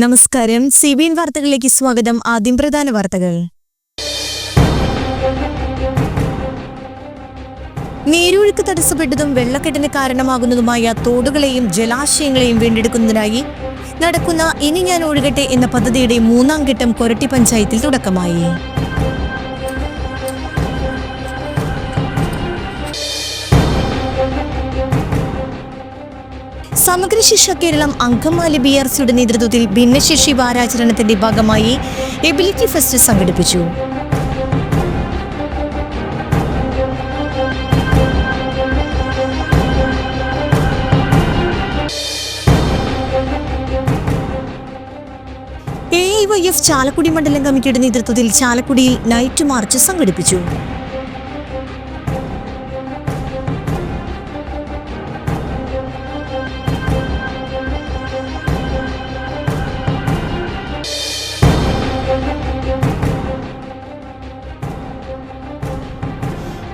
നമസ്കാരം. C B N വാർത്തകളിലേക്ക് സ്വാഗതം. ആദ്യം പ്രധാന വാർത്തകൾ. നീരൊഴുക്ക് തടസ്സപ്പെട്ടതും വെള്ളക്കെട്ടിന് കാരണമാകുന്നതുമായ തോടുകളെയും ജലാശയങ്ങളെയും വീണ്ടെടുക്കുന്നതിനായി നടക്കുന്ന ഇനി ഞാൻ ഒഴുകട്ടെ എന്ന പദ്ധതിയുടെ മൂന്നാം ഘട്ടം കൊരട്ടി പഞ്ചായത്തിൽ തുടക്കമായി. സമഗ്ര ശിക്ഷ കേരളം അങ്കമാലി ബി ആർ സിയുടെ നേതൃത്വത്തിൽ ഭിന്നശേഷി വാരാചരണത്തിന്റെ ഭാഗമായി എബിലിറ്റി ഫെസ്റ്റ് സംഘടിപ്പിച്ചു. A I Y F Chalakudy മണ്ഡലം കമ്മിറ്റിയുടെ നേതൃത്വത്തിൽ ചാലക്കുടിയിൽ നൈറ്റ് മാർച്ച് സംഘടിപ്പിച്ചു.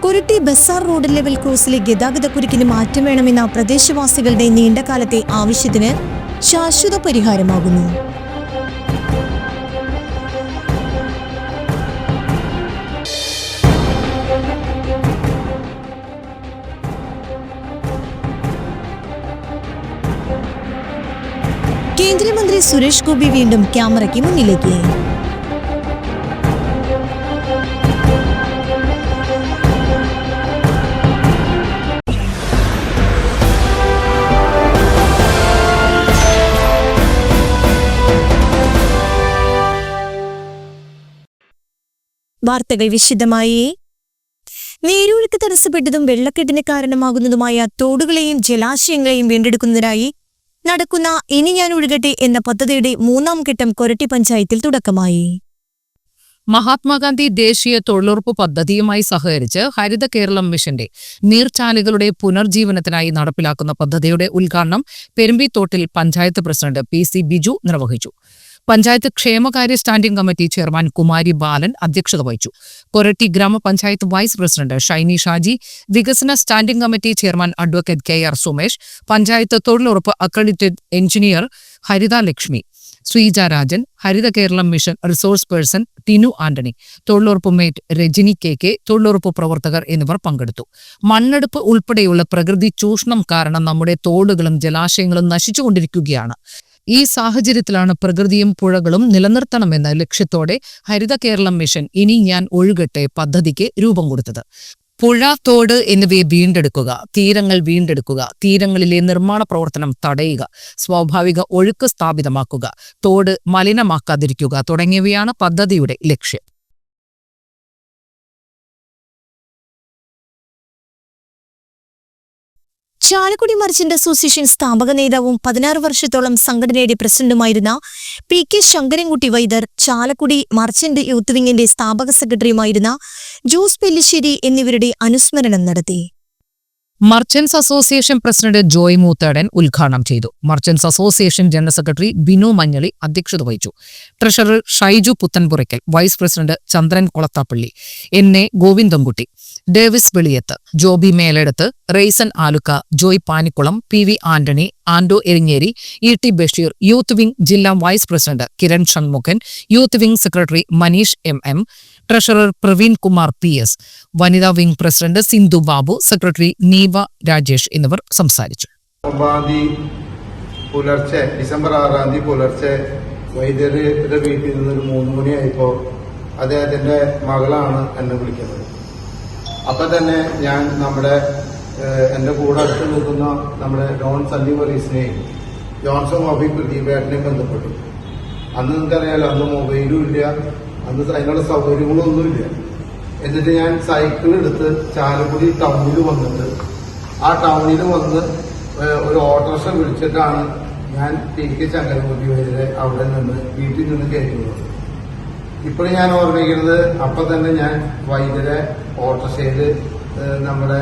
കുരുട്ടി ബസാർ റോഡ് ലെവൽ ക്രോസിലെ ഗതാഗതക്കുരുക്കിന് മാറ്റം വേണമെന്ന പ്രദേശവാസികളുടെ നീണ്ടകാലത്തെ ആവശ്യത്തിന് ശാശ്വത പരിഹാരമാകുന്നു. കേന്ദ്രമന്ത്രി സുരേഷ് ഗോപി വീണ്ടും ക്യാമറയ്ക്ക് മുന്നിലേക്ക്. വാർത്തകൾ വിശദമായി. നീരൊഴുക്ക് തടസ്സപ്പെട്ടതും വെള്ളക്കെട്ടിന് കാരണമാകുന്നതുമായ തോടുകളെയും ജലാശയങ്ങളെയും വീണ്ടെടുക്കുന്നതിനായി നടക്കുന്ന ഇനി ഞാൻ ഒഴുകട്ടെ എന്ന പദ്ധതിയുടെ മൂന്നാം ഘട്ടം കൊരട്ടി പഞ്ചായത്തിൽ തുടക്കമായി. മഹാത്മാഗാന്ധി ദേശീയ തൊഴിലുറപ്പ് പദ്ധതിയുമായി സഹകരിച്ച് ഹരിത കേരളം മിഷന്റെ നീർച്ചാലുകളുടെ പുനർജീവനത്തിനായി നടപ്പിലാക്കുന്ന പദ്ധതിയുടെ ഉദ്ഘാടനം പെരുമ്പിത്തോട്ടിൽ panchayat president P C Biju നിർവഹിച്ചു. പഞ്ചായത്ത് ക്ഷേമകാര്യ standing committee chairman Kumari Balan അധ്യക്ഷത വഹിച്ചു. കൊരട്ടി ഗ്രാമപഞ്ചായത്ത് വൈസ് പ്രസിഡന്റ് ഷൈനി ഷാജി വികസന standing committee chairman advocate K R Sumesh panchayat തൊഴിലുറപ്പ് accredited engineer Haritha Lakshmi Sreeja Rajan Haritha Keralam mission resource person Tinu Antony തൊഴിലുറപ്പ് mate Rajani K K തൊഴിലുറപ്പ് പ്രവർത്തകർ എന്നിവർ പങ്കെടുത്തു. മണ്ണെടുപ്പ് ഉൾപ്പെടെയുള്ള പ്രകൃതി ചൂഷണം കാരണം നമ്മുടെ തോടുകളും ജലാശയങ്ങളും നശിച്ചുകൊണ്ടിരിക്കുകയാണ്. ഈ സാഹചര്യത്തിലാണ് പ്രകൃതിയും പുഴകളും നിലനിർത്തണമെന്ന ലക്ഷ്യത്തോടെ ഹരിത കേരളം മിഷൻ ഇനി ഞാൻ ഒഴുകട്ടെ പദ്ധതിക്ക് രൂപം കൊടുത്തത്. പുഴ തോട് എന്നിവയെ വീണ്ടെടുക്കുക തീരങ്ങൾ വീണ്ടെടുക്കുക തീരങ്ങളിലെ നിർമ്മാണ പ്രവർത്തനം തടയുക സ്വാഭാവിക ഒഴുക്ക് സ്ഥാപിതമാക്കുക തോട് മലിനമാക്കാതിരിക്കുക തുടങ്ങിയവയാണ് പദ്ധതിയുടെ ലക്ഷ്യം. ചാലക്കുടി മർച്ചന്റ് അസോസിയേഷൻ സ്ഥാപക നേതാവും പതിനാറ് വർഷത്തോളം സംഘടനയുടെ പ്രസിഡന്റുമായിരുന്ന പി കെ ശങ്കരൻകുട്ടി വൈദർ ചാലക്കുടി മർച്ചന്റ് യൂത്ത് വിങ്ങിന്റെ സ്ഥാപക സെക്രട്ടറിയുമായിരുന്ന ജോസ് പെല്ലിശ്ശേരി എന്നിവരുടെ അനുസ്മരണം നടത്തി. Merchants association president Joy Moothedan ഉദ്ഘാടനം ചെയ്തു. Merchants association general secretary Binu Manjaly അധ്യക്ഷത വഹിച്ചു. Treasurer Shaiju Puthenpurakkal vice president Chandran Kolathappilly N A Govindankutty Davis Veliyath Joby Meleduth Raison Aluka Joy Panikulam P V Antony Ando Erinjery E T Basheer youth wing ജില്ലാ vice president Kiran Shanmukhan youth wing secretary Maneesh M M treasurer Praveen Kumar P S വനിതാ wing president Sindhu Babu secretary Neeva Rajesh എന്നിവർ സംസാരിച്ചു. പുലർച്ചെ December ആറാം തീയതി പുലർച്ചെ വൈദ്യരുടെ വീട്ടിൽ നിന്ന് ഒരു മൂന്ന് മണിയായപ്പോൾ അദ്ദേഹത്തിന്റെ മകളാണ് എന്നെ വിളിക്കുന്നത്. അപ്പൊ തന്നെ ഞാൻ നമ്മുടെ എന്റെ കൂടെ അടുത്ത് നിൽക്കുന്ന നമ്മുടെ ഡോൺ സണ്ണി വറീസിനെയും ജോൺസൺ മൊബൈൽ പ്രദീപേട്ടനെയും ബന്ധപ്പെട്ടു. അന്ന് നിങ്ങൾക്കറിയാലോ അന്ന് മൊബൈലും ഇല്ല അന്ന് അതിനുള്ള സൗകര്യങ്ങളൊന്നുമില്ല എന്നിട്ട് ഞാൻ സൈക്കിൾ എടുത്ത് ചാലക്കുടി ടൗണിൽ വന്നിട്ട് ആ ടൗണിൽ വന്ന് ഒരു ഓട്ടോറിക്ഷ വിളിച്ചിട്ടാണ് ഞാൻ ടി കെ ചങ്കരകുട്ടി വരെ അവിടെ നിന്ന് വീട്ടിൽ നിന്ന് കയറ്റുന്നത് ഇപ്പോൾ ഞാൻ ഓർമ്മിക്കുന്നത് അപ്പൊ തന്നെ ഞാൻ വൈദ്യരെ ചെയ്ത് നമ്മുടെ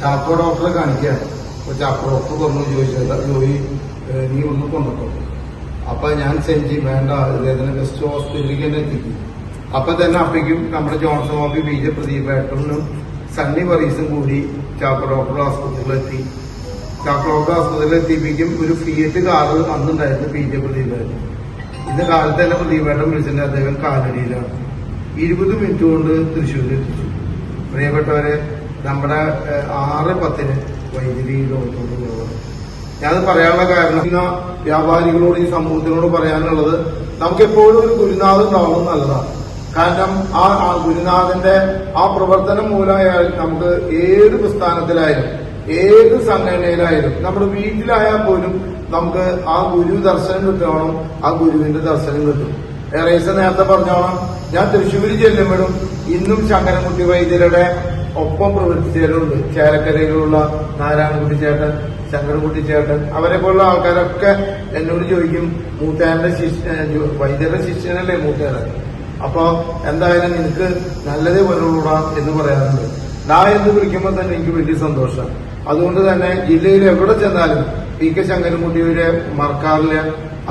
ചാപ്പോ ഡോക്ടറെ കാണിക്കുകയാണ്. അപ്പൊ ചാപ്പോ ഡോക്ടർ പറഞ്ഞു ചോദിച്ചത് ജോയി നീ ഒന്ന് കൊണ്ടുപോ. അപ്പൊ ഞാൻ സെഞ്ചി വേണ്ട ഇദ്ദേഹത്തിന് ബെസ്റ്റ് ഹോസ്പിറ്റലിലേക്ക് തന്നെ എത്തിക്കും. അപ്പൊ തന്നെ അപ്പേക്കും നമ്മുടെ ജോൺസൺ ഹോബി ബി ജെ പ്രദീപ് ഏട്ടനും സണ്ണി പറീസും കൂടി ചാപ്പോ ഡോക്ടർ ആസ്പത്രിയിലെത്തി ചാപ്പോ ഡോക്ടർ ആസ്പത്രിയിൽ എത്തിപ്പിക്കും ഒരു ഫിയറ്റ് കാറ് അന്നുണ്ടായിരുന്നു ബി ജെ പ്രദീപേട്ടൻ ഇന്ന് കാലത്ത് തന്നെ പ്രദീപേട്ടൻ വിളിച്ചിട്ട് അദ്ദേഹം കാലടിയിലാണ് ഇരുപത് മിനിറ്റ് കൊണ്ട് തൃശ്ശൂരിൽ എത്തിച്ചു. പ്രിയപ്പെട്ടവരെ നമ്മുടെ ആറ് പത്തിന് വൈദ്യുതി പോകുന്നത് ഞാനത് പറയാനുള്ള കാരണം ഇന്ന് വ്യാപാരികളോട് ഈ സമൂഹത്തിനോട് പറയാനുള്ളത് നമുക്ക് എപ്പോഴും ഒരു ഗുരുനാഥ് ഉണ്ടാവുന്നത് നല്ലതാണ്. കാരണം ആ ഗുരുനാഥന്റെ ആ പ്രവർത്തനം മൂലമായാൽ നമുക്ക് ഏത് പ്രസ്ഥാനത്തിലായാലും ഏത് സംഘടനയിലായാലും നമ്മുടെ വീട്ടിലായാൽ പോലും നമുക്ക് ആ ഗുരു ദർശനം കിട്ടണം ആ ഗുരുവിന്റെ ദർശനം കിട്ടും. ഏറേസ് നേരത്തെ പറഞ്ഞോണം ഞാൻ തൃശ്ശൂർ ചെല്ലുമ്പോഴും ഇന്നും ശങ്കരൻകുട്ടി വൈദ്യരുടെ ഒപ്പം പ്രവർത്തിച്ചവരുണ്ട്. ചേലക്കരയിലുള്ള നാരായണൻകുട്ടി ചേട്ടൻ ശങ്കരൻകുട്ടി ചേട്ടൻ. അവരെ പോലുള്ള ആൾക്കാരൊക്കെ എന്നോട് ചോദിക്കും മൂത്തേന്റെ ശിഷ്യ വൈദ്യരുടെ ശിഷ്യനല്ലേ മൂത്തേരൻ അപ്പൊ എന്തായാലും നിനക്ക് നല്ലതേ വരുള്ളൂടാ എന്ന് പറയാറുണ്ട്. ഡാ എന്ന് വിളിക്കുമ്പോൾ തന്നെ എനിക്ക് വലിയ സന്തോഷം. അതുകൊണ്ട് തന്നെ ജില്ലയിൽ എവിടെ ചെന്നാലും പി കെ ശങ്കരൻകുട്ടിയുടെ മറക്കാറില്ല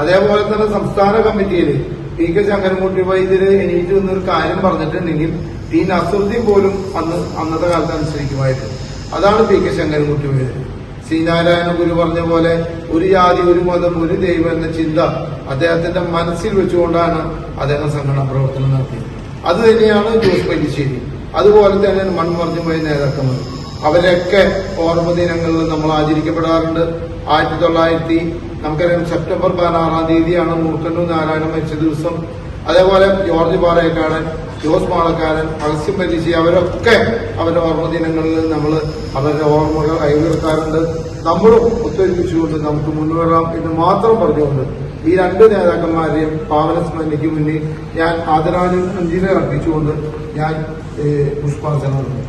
അതേപോലെ തന്നെ സംസ്ഥാന കമ്മിറ്റിയിൽ പി കെ ശങ്കരൻകുട്ടി വൈദ്യര് എണീറ്റ് നിന്നൊരു കാര്യം പറഞ്ഞിട്ടുണ്ടെങ്കിൽ ഈ നസുദ്ദീൻ പോലും അന്ന് അന്നത്തെ കാലത്ത് അനുസരിക്കുമായിരുന്നു. അതാണ് പി കെ ശങ്കരൻകുട്ടി വൈദ്യര് ശ്രീനാരായണ ഗുരു പറഞ്ഞ പോലെ ഒരു ജാതി ഒരു മതം ഒരു ദൈവം എന്ന ചിന്ത അദ്ദേഹത്തിന്റെ മനസ്സിൽ വെച്ചുകൊണ്ടാണ് അദ്ദേഹം സംഘടന പ്രവർത്തനം നടത്തിയത്. അത് തന്നെയാണ് ജോസ് പല്ലിശ്ശേരി അതുപോലെ തന്നെ മൺമറഞ്ഞു പോയ നേതാക്കന്മാർ. അവരൊക്കെ ഓർമ്മ ദിനങ്ങളിൽ നമ്മൾ ആചരിക്കപ്പെടാറുണ്ട്. ആയിരത്തി തൊള്ളായിരത്തി നമുക്കറിയാം സെപ്റ്റംബർ പതിനാറാം തീയതിയാണ് മൂർക്കണ്ണൂർ നാരായണൻ മരിച്ച ദിവസം. അതേപോലെ ജോർജ് പാറയക്കാടൻ ജോസ് മാളക്കാരൻ അഗസ്ത്യം പരീക്ഷ അവരൊക്കെ അവരുടെ ഓർമ്മ ദിനങ്ങളിൽ നമ്മൾ അവരുടെ ഓർമ്മകൾ അയവിറക്കാറുണ്ട് നമ്മളും ഒത്തൊരുമിച്ചുകൊണ്ട് നമുക്ക് മുന്നേറാം എന്ന് മാത്രം പറഞ്ഞുകൊണ്ട് ഈ രണ്ട് നേതാക്കന്മാരെയും പാവന സ്മരണയ്ക്ക് മുന്നിൽ ഞാൻ ആദരാഞ്ജലി അർപ്പിച്ചുകൊണ്ട് ഞാൻ പുഷ്പാർച്ചന നടത്തുന്നു.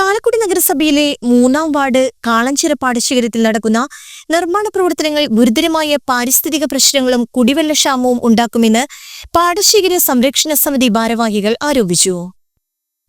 ചാലക്കുടി നഗരസഭയിലെ മൂന്നാം വാർഡ് കാളഞ്ചിറ പാടശേഖരത്തിൽ നടക്കുന്ന നിർമ്മാണ പ്രവർത്തനങ്ങൾ ഗുരുതരമായ പാരിസ്ഥിതിക പ്രശ്നങ്ങളും കുടിവെള്ളക്ഷാമവും ഉണ്ടാക്കുമെന്ന് പാടശേഖര സംരക്ഷണ സമിതി ഭാരവാഹികൾ ആരോപിച്ചു.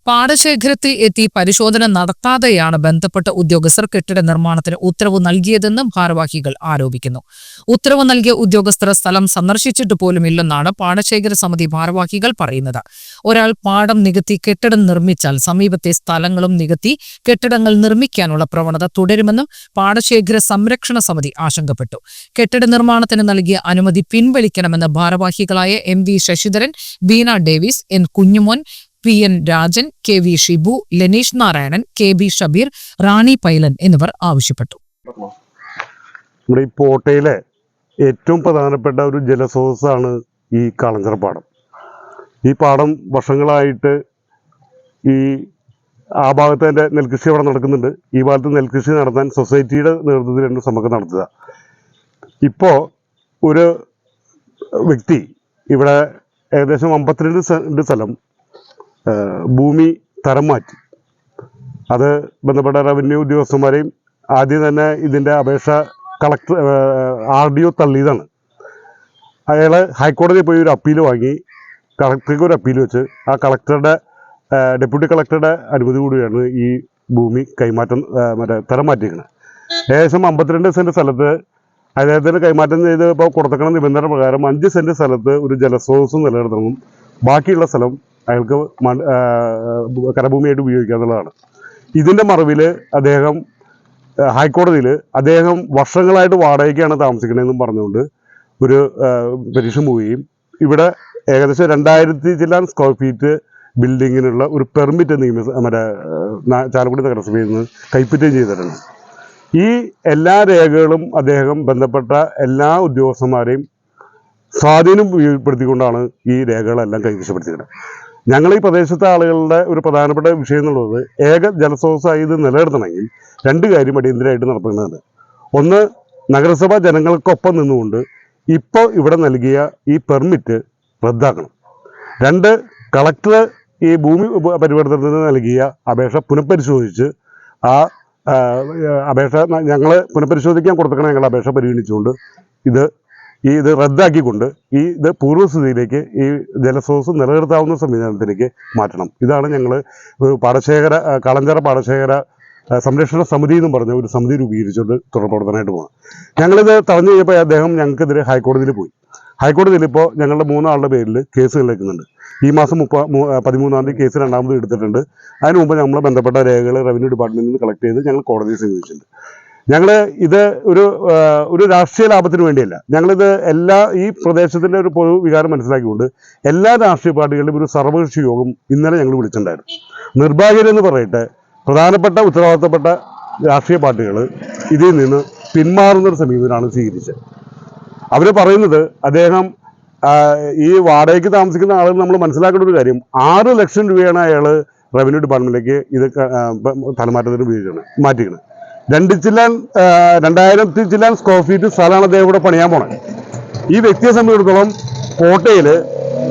പാടശേഖരത്തിൽ എത്തി പരിശോധന നടത്താതെയാണ് ബന്ധപ്പെട്ട ഉദ്യോഗസ്ഥർ കെട്ടിട നിർമ്മാണത്തിന് ഉത്തരവ് നൽകിയതെന്നും ഭാരവാഹികൾ ആരോപിക്കുന്നു. ഉത്തരവ് നൽകിയ ഉദ്യോഗസ്ഥർ സ്ഥലം സന്ദർശിച്ചിട്ട് പോലുമില്ലെന്നാണ് പാടശേഖര സമിതി ഭാരവാഹികൾ പറയുന്നത്. ഒരാൾ പാടം നികത്തി കെട്ടിടം നിർമ്മിച്ചാൽ സമീപത്തെ സ്ഥലങ്ങളും നികത്തി കെട്ടിടങ്ങൾ നിർമ്മിക്കാനുള്ള പ്രവണത തുടരുമെന്നും പാടശേഖര സംരക്ഷണ സമിതി ആശങ്കപ്പെട്ടു. കെട്ടിട നിർമ്മാണത്തിന് നൽകിയ അനുമതി പിൻവലിക്കണമെന്ന് ഭാരവാഹികളായ M V Sasidharan Beena Davis N Kunjumon P N Rajan K V Shibu Lineesh Narayanan K B Shabeer Rani Pailan എന്നിവർ ആവശ്യപ്പെട്ടു. നമ്മുടെ ഈ പോട്ടയിലെ ഏറ്റവും പ്രധാനപ്പെട്ട ഒരു ജലസ്രോതസ്സാണ് ഈ കാളഞ്ചിറ പാടം. ഈ പാടം വർഷങ്ങളായിട്ട് ഈ ആ ഭാഗത്ത് എന്റെ നെൽകൃഷി അവിടെ നടക്കുന്നുണ്ട്. ഈ ഭാഗത്ത് നെൽകൃഷി നടത്താൻ സൊസൈറ്റിയുടെ നേതൃത്വത്തിലാണ് സമ്മക്ക് നടത്തുക. ഇപ്പോൾ ഒരു വ്യക്തി ഇവിടെ ഏകദേശം അമ്പത്തിരണ്ട് സെന്റ് സ്ഥലം ഭൂമി തരം മാറ്റി. അത് ബന്ധപ്പെട്ട റവന്യൂ ഉദ്യോഗസ്ഥന്മാരെയും ആദ്യം തന്നെ ഇതിന്റെ അപേക്ഷ കളക്ടർ ആർ ഡി ഒ തള്ളിയതാണ്. അയാൾ ഹൈക്കോടതിയിൽ പോയി ഒരു അപ്പീൽ വാങ്ങി. കളക്ടർക്ക് ഒരു അപ്പീൽ വെച്ച് ആ കളക്ടറുടെ ഡെപ്യൂട്ടി കളക്ടറുടെ അനുമതി കൂടിയാണ് ഈ ഭൂമി കൈമാറ്റം മറ്റേ തരം മാറ്റിയിരിക്കുന്നത് ഏകദേശം അമ്പത്തിരണ്ട് സെന്റ് സ്ഥലത്ത് അദ്ദേഹത്തിന് കൈമാറ്റം ചെയ്ത് ഇപ്പോൾ കൊടുത്തക്കണ നിബന്ധന പ്രകാരം അഞ്ച് സെന്റ് സ്ഥലത്ത് ഒരു ജലസ്രോതസ് നിലനിർത്തണം. ബാക്കിയുള്ള സ്ഥലം അയാൾക്ക് കരഭൂമിയായിട്ട് ഉപയോഗിക്കുക എന്നുള്ളതാണ്. ഇതിന്റെ മറവിൽ അദ്ദേഹം ഹൈക്കോടതിയിൽ അദ്ദേഹം വർഷങ്ങളായിട്ട് വാടകയ്ക്കാണ് താമസിക്കണതെന്നും പറഞ്ഞുകൊണ്ട് ഒരു പരീക്ഷ പോവുകയും ഇവിടെ ഏകദേശം രണ്ടായിരത്തി ചില സ്ക്വയർ ഫീറ്റ് ബിൽഡിങ്ങിനുള്ള ഒരു പെർമിറ്റ് നിയമ മറ്റേ ചാലക്കുടി നഗരസഭയിൽ നിന്ന് കൈപ്പറ്റുകയും ചെയ്തിട്ടുണ്ട്. ഈ എല്ലാ രേഖകളും അദ്ദേഹം ബന്ധപ്പെട്ട എല്ലാ ഉദ്യോഗസ്ഥന്മാരെയും സ്വാധീനം ഉപയോഗപ്പെടുത്തിക്കൊണ്ടാണ് ഈ രേഖകളെല്ലാം കൈവശപ്പെടുത്തിയത് ഞങ്ങൾ ഈ പ്രദേശത്തെ ആളുകളുടെ ഒരു പ്രധാനപ്പെട്ട വിഷയം എന്നുള്ളത് ഏക ജലസ്രോതസ്സായി ഇത് നിലനിർത്തണമെങ്കിൽ രണ്ട് കാര്യം അടിയന്തരമായിട്ട് നടത്തേണ്ടതാണ് ഒന്ന് നഗരസഭ ജനങ്ങൾക്കൊപ്പം നിന്നുകൊണ്ട് ഇപ്പോൾ ഇവിടെ നൽകിയ ഈ പെർമിറ്റ് റദ്ദാക്കണം. രണ്ട് കളക്ടർ ഈ ഭൂമി പരിവർത്തനത്തിന് നൽകിയ അപേക്ഷ പുനഃപരിശോധിച്ച് ആ അപേക്ഷ ഞങ്ങൾ പുനഃപരിശോധിക്കാൻ കൊടുത്തേക്കണം ഞങ്ങൾ അപേക്ഷ പരിഗണിച്ചുകൊണ്ട് ഇത് ഈ ഇത് റദ്ദാക്കിക്കൊണ്ട് ഈ ഇത് പൂർവസ്ഥിതിയിലേക്ക് ഈ ജലസ്രോതസ് നിലനിർത്താവുന്ന സംവിധാനത്തിലേക്ക് മാറ്റണം. ഇതാണ് ഞങ്ങൾ പാടശേഖര കളഞ്ചറ പാടശേഖര സംരക്ഷണ സമിതി എന്നും പറഞ്ഞ ഒരു സമിതി രൂപീകരിച്ചുകൊണ്ട് തുടർ പ്രവർത്തനമായിട്ട് പോകണം ഞങ്ങളിത് തടഞ്ഞു കഴിഞ്ഞപ്പോൾ അദ്ദേഹം ഞങ്ങൾക്കെതിരെ ഹൈക്കോടതിയിൽ പോയി. ഹൈക്കോടതിയിൽ ഇപ്പോൾ ഞങ്ങളുടെ മൂന്നാളുടെ പേരിൽ കേസ് കളിക്കുന്നുണ്ട് ഈ മാസം മുപ്പ പതിമൂന്നാം തീയതി കേസ് രണ്ടാമത് എടുത്തിട്ടുണ്ട്. അതിന് മുമ്പ് നമ്മൾ ബന്ധപ്പെട്ട രേഖകൾ റവന്യൂ ഡിപ്പാർട്ട്മെന്റിൽ നിന്ന് കളക്ട് ചെയ്ത് ഞങ്ങൾ കോടതിയെ സമീപിച്ചിട്ടുണ്ട്. ഞങ്ങൾ ഇത് ഒരു ഒരു രാഷ്ട്രീയ ലാഭത്തിന് വേണ്ടിയല്ല. ഞങ്ങളിത് എല്ലാ ഈ പ്രദേശത്തിന്റെ ഒരു പൊതു വികാരം മനസ്സിലാക്കിക്കൊണ്ട് എല്ലാ രാഷ്ട്രീയ പാർട്ടികളുടെയും ഒരു സർവകക്ഷി യോഗം ഇന്നലെ ഞങ്ങൾ വിളിച്ചിട്ടുണ്ടായിരുന്നു. നിർഭാഗ്യരെന്ന് പറയട്ടെ പ്രധാനപ്പെട്ട ഉത്തരവാദിത്തപ്പെട്ട രാഷ്ട്രീയ പാർട്ടികൾ ഇതിൽ നിന്ന് പിന്മാറുന്ന ഒരു സമീപനമാണ് സ്വീകരിച്ചത്. അവർ പറയുന്നത് അദ്ദേഹം ഈ വാടകയ്ക്ക് താമസിക്കുന്ന ആളുകൾ നമ്മൾ മനസ്സിലാക്കേണ്ട ഒരു കാര്യം ആറ് ലക്ഷം രൂപയാണ് അയാൾ റവന്യൂ ഡിപ്പാർട്ട്മെന്റിലേക്ക് ഇത് തലമാറ്റത്തിന് ഉപയോഗിക്കുന്നത് മാറ്റിക്കുന്നത് രണ്ട് ചില്ലാൻ രണ്ടായിരത്തി ചില്ലാൻ സ്ക്വയർ ഫീറ്റ് സ്ഥലമാണ് അദ്ദേഹം ഇവിടെ പണിയാൻ പോണത് ഈ വ്യക്തിയെ സംബന്ധിച്ചിടത്തോളം കോട്ടയിൽ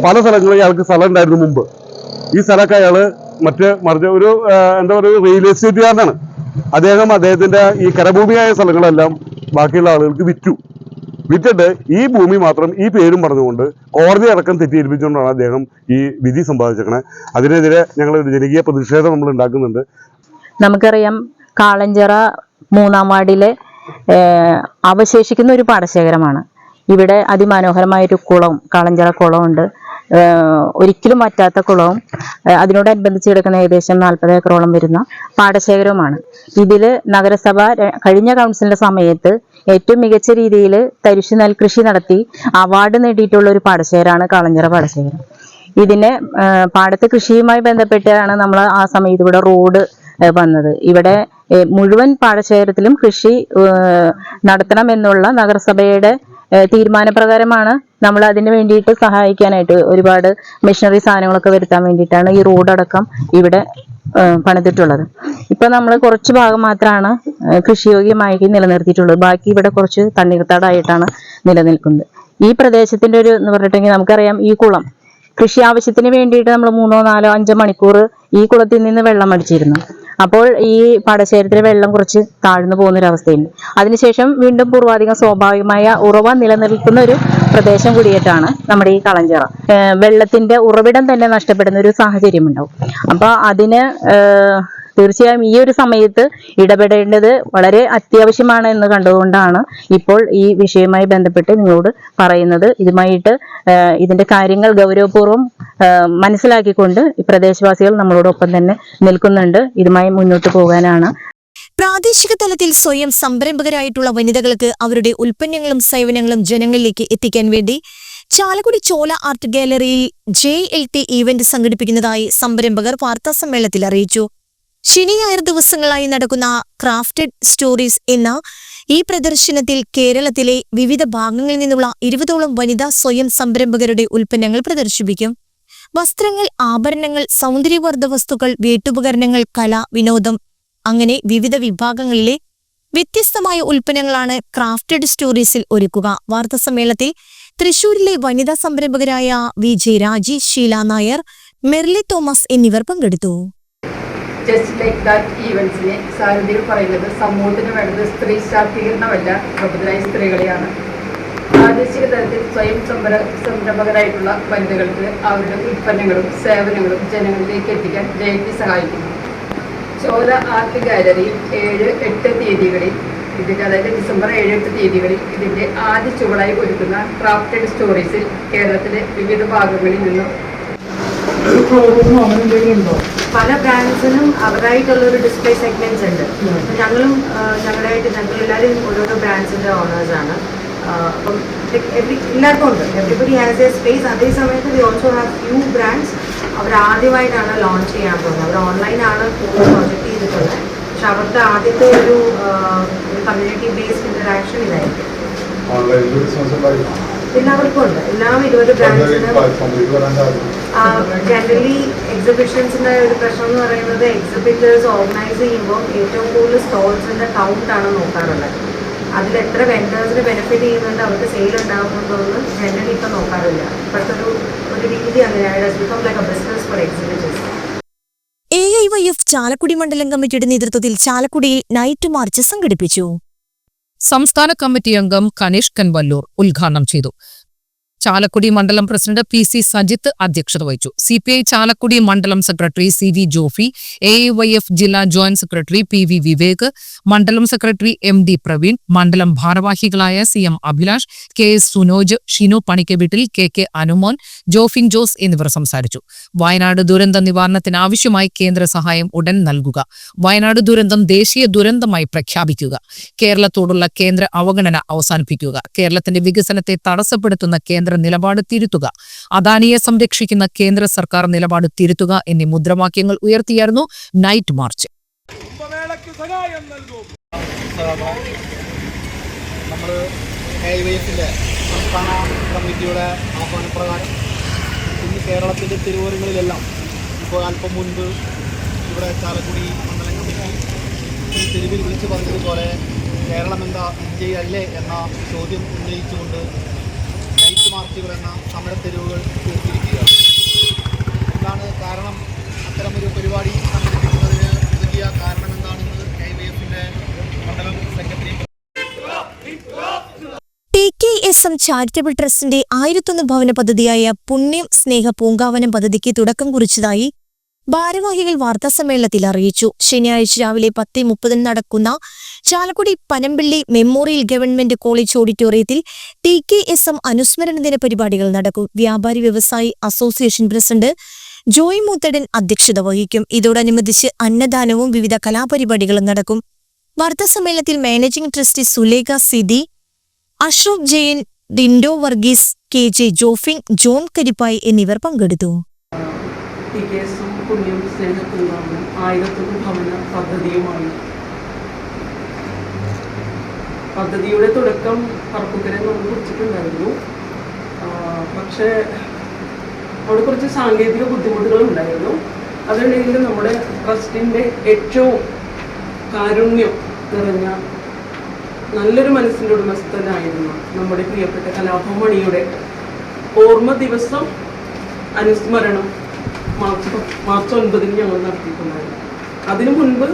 പല സ്ഥലങ്ങളിൽ അയാൾക്ക് സ്ഥലം ഉണ്ടായിരുന്നു മുമ്പ്. ഈ സ്ഥലമൊക്കെ അയാൾ മറ്റ് മറിച്ച് ഒരു എന്താ പറയുക റിയൽ എസ്റ്റേറ്റുകാരനാണ് അദ്ദേഹം അദ്ദേഹത്തിന്റെ ഈ കരഭൂമിയായ സ്ഥലങ്ങളെല്ലാം ബാക്കിയുള്ള ആളുകൾക്ക് വിറ്റു. വിറ്റിട്ട് ഈ ഭൂമി മാത്രം ഈ പേരും പറഞ്ഞുകൊണ്ട് കോടതി അടക്കം തെറ്റിദ്ധരിപ്പിച്ചുകൊണ്ടാണ് അദ്ദേഹം ഈ വിധി സമ്പാദിച്ചേക്കണേ. അതിനെതിരെ ഞങ്ങൾ ഒരു ജനകീയ പ്രതിഷേധം നമ്മൾ ഉണ്ടാക്കുന്നുണ്ട്. നമുക്കറിയാം കാളഞ്ചിറ മൂന്നാം വാർഡിലെ അവശേഷിക്കുന്ന ഒരു പാടശേഖരമാണ്. ഇവിടെ അതിമനോഹരമായൊരു കുളവും കാളഞ്ചിറ കുളമുണ്ട്. ഒരിക്കലും വറ്റാത്ത കുളവും അതിനോടനുബന്ധിച്ച് കിടക്കുന്ന ഏകദേശം നാൽപ്പത് ഏക്കറോളം വരുന്ന പാടശേഖരവുമാണ്. ഇതിൽ നഗരസഭ കഴിഞ്ഞ കൗൺസിലിന്റെ സമയത്ത് ഏറ്റവും മികച്ച രീതിയിൽ തരിശു നെൽകൃഷി നടത്തി അവാർഡ് നേടിയിട്ടുള്ള ഒരു പാടശേഖരമാണ് കാളഞ്ചിറ പാടശേഖരം. ഇതിനെ പാടത്തെ കൃഷിയുമായി ബന്ധപ്പെട്ടാണ് നമ്മൾ ആ സമയത്ത് ഇവിടെ റോഡ് വന്നത്. ഇവിടെ മുഴുവൻ പാടശേഖരത്തിലും കൃഷി ഏ, നടത്തണം എന്നുള്ള നഗരസഭയുടെ തീരുമാനപ്രകാരമാണ് നമ്മൾ അതിന് വേണ്ടിയിട്ട് സഹായിക്കാനായിട്ട് ഒരുപാട് മെഷീനറി സാധനങ്ങളൊക്കെ വരുത്താൻ വേണ്ടിയിട്ടാണ് ഈ റോഡടക്കം ഇവിടെ പണിതിട്ടുള്ളത്. ഇപ്പൊ നമ്മൾ കുറച്ച് ഭാഗം മാത്രമാണ് കൃഷിയോഗ്യമായി നിലനിർത്തിയിട്ടുള്ളത്. ബാക്കി ഇവിടെ കുറച്ച് തണ്ണീർത്താടായിട്ടാണ് നിലനിൽക്കുന്നത്. ഈ പ്രദേശത്തിന്റെ ഒരു എന്ന് പറഞ്ഞിട്ടുണ്ടെങ്കിൽ നമുക്കറിയാം ഈ കുളം. കൃഷി ആവശ്യത്തിന് വേണ്ടിയിട്ട് നമ്മൾ മൂന്നോ നാലോ അഞ്ചോ മണിക്കൂർ ഈ കുളത്തിൽ നിന്ന് വെള്ളം അടിച്ചിരുന്നു. അപ്പോൾ ഈ പാടശേഖരത്തിലെ വെള്ളം കുറച്ച് താഴ്ന്നു പോകുന്ന ഒരു അവസ്ഥയുണ്ട് അതിനുശേഷം വീണ്ടും പൂർവാധികം സ്വാഭാവികമായ ഉറവ നിലനിൽക്കുന്ന ഒരു പ്രദേശം കൂടിയിട്ടാണ് നമ്മുടെ ഈ കളഞ്ചിറ. വെള്ളത്തിന്റെ ഉറവിടം തന്നെ നഷ്ടപ്പെടുന്ന ഒരു സാഹചര്യം ഉണ്ടാവും അപ്പൊ അതിന് തീർച്ചയായും ഈ ഒരു സമയത്ത് ഇടപെടേണ്ടത് വളരെ അത്യാവശ്യമാണ് എന്ന് കണ്ടുകൊണ്ടാണ് ഇപ്പോൾ ഈ വിഷയവുമായി ബന്ധപ്പെട്ട് നിങ്ങളോട് പറയുന്നത്. ഇതുമായിട്ട് ഇതിന്റെ കാര്യങ്ങൾ ഗൗരവപൂർവം മനസ്സിലാക്കിക്കൊണ്ട് ഈ പ്രദേശവാസികൾ നമ്മളോടൊപ്പം തന്നെ നിൽക്കുന്നുണ്ട്. ഇതുമായി മുന്നോട്ട് പോകാനാണ്. പ്രാദേശിക തലത്തിൽ സ്വയം സംരംഭകരായിട്ടുള്ള വനിതകൾക്ക് അവരുടെ ഉൽപ്പന്നങ്ങളും സേവനങ്ങളും ജനങ്ങളിലേക്ക് എത്തിക്കാൻ വേണ്ടി ചാലക്കുടി ചോല ആർട്ട് ഗാലറിയിൽ ജെ എൽ ടി ഈവന്റ് സംഘടിപ്പിക്കുന്നതായി സംരംഭകർ വാർത്താസമ്മേളനത്തിൽ അറിയിച്ചു. ശനി ഞായർ ദിവസങ്ങളായി നടക്കുന്ന ക്രാഫ്റ്റഡ് സ്റ്റോറീസ് എന്ന ഈ പ്രദർശനത്തിൽ കേരളത്തിലെ വിവിധ ഭാഗങ്ങളിൽ നിന്നുള്ള ഇരുപതോളം വനിതാ സ്വയം സംരംഭകരുടെ ഉൽപ്പന്നങ്ങൾ പ്രദർശിപ്പിക്കും. വസ്ത്രങ്ങൾ ആഭരണങ്ങൾ സൗന്ദര്യവർദ്ധ വസ്തുക്കൾ വീട്ടുപകരണങ്ങൾ കല വിനോദം അങ്ങനെ വിവിധ വിഭാഗങ്ങളിലെ വ്യത്യസ്തമായ ഉൽപ്പന്നങ്ങളാണ് ക്രാഫ്റ്റഡ് സ്റ്റോറീസിൽ ഒരുക്കുക. വാർത്താ സമ്മേളനത്തിൽ തൃശൂരിലെ വനിതാ സംരംഭകരായ വി ജെ രാജി ഷീല നായർ മെർലി തോമസ് എന്നിവർ പങ്കെടുത്തു. ജസ്റ്റ് ലൈക്ക് ദാറ്റ് ഈവൻസിനെ സാരഥികൾ പറയുന്നത് സമൂഹത്തിന് വേണ്ടത് സ്ത്രീ ശാക്തീകരണമല്ല പ്രബുദ്ധരായ സ്ത്രീകളെയാണ്. പ്രാദേശിക തലത്തിൽ സ്വയം സംര സംരംഭകരായിട്ടുള്ള വനിതകൾക്ക് അവരുടെ ഉൽപ്പന്നങ്ങളും സേവനങ്ങളും ജനങ്ങളിലേക്ക് എത്തിക്കാൻ ജയന്തി സഹായിക്കുന്നു. ചോല ആർട്ട് ഗാലറി ഏഴ് എട്ട് തീയതികളിൽ ഇതിന്റെ അതായത് ഡിസംബർ ഏഴ് എട്ട് തീയതികളിൽ ഇതിന്റെ ആദ്യ ചുവടായി ഒരുക്കുന്ന ക്രാഫ്റ്റഡ് സ്റ്റോറീസിൽ കേരളത്തിലെ വിവിധ ഭാഗങ്ങളിൽ നിന്നും പല ബ്രാൻഡ്സിനും അവരായിട്ടുള്ള ഒരു ഡിസ്പ്ലേ സെഗ്മെന്റ്സ് ഉണ്ട്. ഞങ്ങളും ഞങ്ങളായിട്ട് ഞങ്ങൾ എല്ലാവരും ഓരോരോ ബ്രാൻഡ്സിന്റെ ഓണേഴ്സ് ആണ്. അപ്പം എല്ലാവർക്കും ഉണ്ട്. എവറിബഡി ഹാസ് എ സ്പേസ് അതേ സമയത്ത് they also have few brands അവർ ആദ്യമായിട്ടാണ് ലോഞ്ച് ചെയ്യാൻ പോകുന്നത്. അവർ ഓൺലൈനാണ് കൂടുതൽ പ്രൊജക്ട് ചെയ്തിട്ടുള്ളത്. പക്ഷെ അവരുടെ ആദ്യത്തെ ഒരു കമ്മ്യൂണിറ്റി ബേസ്ഡ് ഇന്ററാക്ഷൻ ഇതായിരിക്കും. പിന്നെ അവർക്കും ഉണ്ടായിരുന്നു. എല്ലാവർക്കും ഉണ്ട്. എല്ലാം ഇരുപത് ബ്രാൻഡ്സിനും ജനറലി എക്സിബിഷൻസിന്റെ ഒരു പ്രശ്നം എന്ന് പറയുന്നത് എക്സിബിറ്റേഴ്സ് ഓർഗനൈസ് ചെയ്യുമ്പോൾ ഏറ്റവും കൂടുതൽ സ്റ്റോൾസിന്റെ കൗണ്ട് ആണ് നോക്കാറുള്ളത്. അതിൽ എത്ര വെൻഡേഴ്സിന് ബെനിഫിറ്റ് ചെയ്യുന്നുണ്ട് അവർക്ക് സെയിൽ ഉണ്ടാകുന്നുണ്ടോയെന്ന് ജനറലി ഇപ്പം നോക്കാറില്ല. ഇപ്പോഴത്തെ ഒരു ഒരു രീതി അങ്ങനെയാണ്. Become like a business for exhibitors A I Y F Chalakudy മണ്ഡലം കമ്മിറ്റിയുടെ നേതൃത്വത്തിൽ ചാലക്കുടിയിൽ നൈറ്റ് മാർച്ച് സംഘടിപ്പിച്ചു. സംസ്ഥാന കമ്മിറ്റി അംഗം കനീഷ് കൻവല്ലൂർ ഉദ്ഘാടനം ചെയ്തു. ചാലക്കുടി മണ്ഡലം പ്രസിഡന്റ് പി സി സജിത്ത് അധ്യക്ഷത വഹിച്ചു. സി പി ഐ ചാലക്കുടി മണ്ഡലം secretary C V Jofi A Y F ജില്ലാ joint secretary P V Vivek മണ്ഡലം സെക്രട്ടറി എം ഡി പ്രവീൺ മണ്ഡലം ഭാരവാഹികളായ C M Abhilash K S Sunoj Shinu Panikkaveettil K K Anumon Jofin Jose എന്നിവർ സംസാരിച്ചു. വയനാട് ദുരന്ത നിവാരണത്തിന് ആവശ്യമായി കേന്ദ്ര സഹായം ഉടൻ നൽകുക. വയനാട് ദുരന്തം ദേശീയ ദുരന്തമായി പ്രഖ്യാപിക്കുക. കേരളത്തോടുള്ള കേന്ദ്ര അവഗണന അവസാനിപ്പിക്കുക. കേരളത്തിന്റെ വികസനത്തെ തടസ്സപ്പെടുത്തുന്ന കേന്ദ്ര നിലപാട് തിരുത്തുക. അദാനിയെ സംരക്ഷിക്കുന്ന കേന്ദ്ര സർക്കാർ നിലപാട് തിരുത്തുക എന്നീ മുദ്രാവാക്യങ്ങൾ ഉയർത്തിയായിരുന്നു നൈറ്റ് മാർച്ച്. നമ്മൾ എഫിന്റെ സംസ്ഥാന കമ്മിറ്റിയുടെ ആഹ്വാനപ്രകാരം ഇന്ന് കേരളത്തിന്റെ തിരുവോരങ്ങളിലെല്ലാം ഇപ്പോൾ അല്പം മുൻപ് ഇവിടെ ചാലക്കുടി മണ്ഡലം കമ്മിറ്റി ഈ തെരുവിൽ വിളിച്ചു പറഞ്ഞതുപോലെ കേരളം എന്താ ഇന്ത്യയല്ലേ എന്ന ചോദ്യം ഉന്നയിച്ചുകൊണ്ട് മാർച്ചുകൾ സമര തെരുവുകൾ തീർത്തിരിക്കുകയാണ് എന്താണ് കാരണം അത്തരമൊരു പരിപാടി സംഘടിപ്പിക്കുന്നതിന് പുതിയ കാരണം എന്താണെന്ന് കെ വി എഫിന്റെ മണ്ഡലം secretary. T K S charitable ട്രസ്റ്റിന്റെ ആയിരത്തൊന്ന് ഭവന പദ്ധതിയായ പുണ്യം സ്നേഹ പൂങ്കാവനം പദ്ധതിക്ക് തുടക്കം കുറിച്ചതായി ഭാരവാഹികൾ വാർത്താസമ്മേളനത്തിൽ അറിയിച്ചു. ശനിയാഴ്ച രാവിലെ പത്ത് മുപ്പതിന് നടക്കുന്ന Chalakudy Panampilly memorial government college ഓഡിറ്റോറിയത്തിൽ ടി കെ എസ് എം അനുസ്മരണ ദിന പരിപാടികൾ നടക്കും. വ്യാപാരി വ്യവസായി അസോസിയേഷൻ പ്രസിഡന്റ് ജോയ് മൂത്തടൻ അധ്യക്ഷത വഹിക്കും. ഇതോടനുബന്ധിച്ച് അന്നദാനവും വിവിധ കലാപരിപാടികളും നടക്കും. വാർത്താസമ്മേളനത്തിൽ managing trustee Sulekha Sidhi Ashok Jayan Dindo Varghese K J Jofin John Karippayi എന്നിവർ പങ്കെടുത്തു. ടി കെ എസും പുണ്യം സ്നേഹത്തുണ്ടാവണം ആയിരത്തൊന്ന് ഭവന പദ്ധതിയുമാണ്. പദ്ധതിയുടെ തുടക്കം പറപ്പുക്കരെ നമ്മൾ കുറിച്ചിട്ടുണ്ടായിരുന്നു. പക്ഷേ അവിടെ കുറച്ച് സാങ്കേതിക ബുദ്ധിമുട്ടുകൾ ഉണ്ടായിരുന്നു. അതിനിടയിൽ നമ്മുടെ ട്രസ്റ്റിന്റെ ഏറ്റവും കാരുണ്യം നിറഞ്ഞ നല്ലൊരു മനസ്സിന്റെ ഉടമസ്ഥനായിരുന്നു നമ്മുടെ പ്രിയപ്പെട്ട കലാഭമണിയുടെ ഓർമ്മ ദിവസം അനുസ്മരണം. മാർച്ച് മാർച്ച് ഒൻപതിന് ഞങ്ങൾ നടത്തിയിട്ടുണ്ടായിരുന്നു. അതിനു മുൻപ്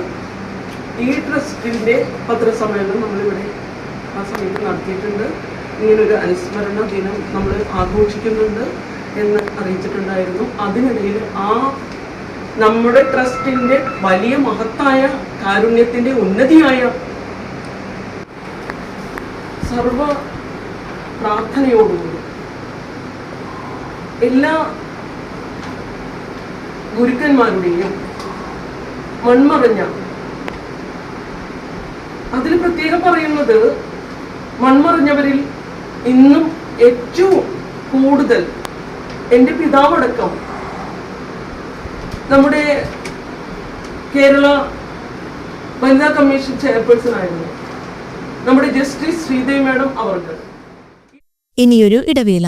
ഈ ട്രസ്റ്റിന്റെ പത്രസമ്മേളനം നമ്മളിവിടെ ആ സമയത്ത് നടത്തിയിട്ടുണ്ട്. ഇങ്ങനൊരു അനുസ്മരണ ദിനം നമ്മൾ ആഘോഷിക്കുന്നുണ്ട് എന്ന് അറിയിച്ചിട്ടുണ്ടായിരുന്നു. അതിനിടയിൽ ആ നമ്മുടെ ട്രസ്റ്റിന്റെ വലിയ മഹത്തായ കാരുണ്യത്തിന്റെ ഉന്നതിയായ സർവ പ്രാർത്ഥനയോടുകൂടി എല്ലാ ഗുരുക്കന്മാരുടെയും മൺമറഞ്ഞ. അതിൽ പ്രത്യേകം പറയുന്നത് മൺമറഞ്ഞവരിൽ ഇന്നും ഏറ്റവും കൂടുതൽ എന്റെ പിതാവടക്കം. നമ്മുടെ കേരള വനിതാ കമ്മീഷൻ ചെയർപേഴ്സൺ ആയിരുന്നു. നമ്മുടെ ജസ്റ്റിസ് ശ്രീദേവി മാഡം അവർക്ക്. ഇനിയൊരു ഇടവേള.